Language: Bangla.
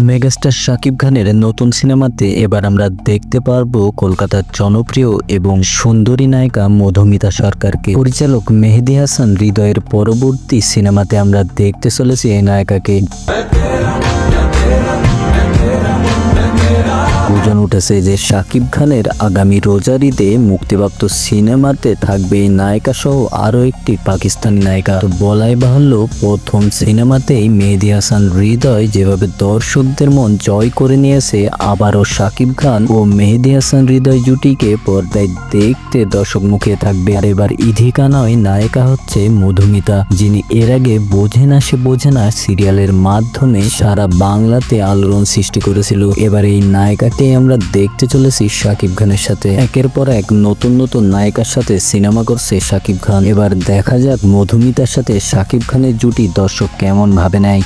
মেগাস্টার শাকিব খানের নতুন সিনেমাতে এবার আমরা দেখতে পারব কলকাতার জনপ্রিয় এবং সুন্দরী নায়িকা মধুমিতা সরকারকে। পরিচালক মেহেদি হাসান হৃদয়ের পরবর্তী সিনেমাতে আমরা দেখতে চলেছি এই নায়িকাকে। গুজন উঠেছে যে শাকিব খানের আগামী রোজারিতে মুক্তিপ্রাপ্ত সিনেমাতে থাকবে এই নায়িকা সহ আরও একটি পাকিস্তানি নায়িকা। তো বলাই বাহুল্য, প্রথম সিনেমাতেই মেহেদি হাসান হৃদয় যেভাবে দর্শকদের মন জয় করে নিয়েছে, আবারও শাকিব খান ও মেহেদি হাসান হৃদয় জুটিকে পর্দায় দেখতে দর্শক মুখে থাকবে। আর এবার ইধিকা নয়, নায়িকা হচ্ছে মধুমিতা, যিনি এর আগে বোঝে না সে বোঝে না সিরিয়ালের মাধ্যমে সারা বাংলাতে আলোড়ন সৃষ্টি করেছিল। এবার এই নায়িকাটি আমরা দেখতে চলেছি শাকিব খানের সাথে। একের পর এক নতুন নতুন নায়িকার সাথে সিনেমা করছে শাকিব খান। এবার দেখা যাক মধুমিতার সাথে শাকিব খানের জুটি দর্শক কেমন ভাবে নেয়।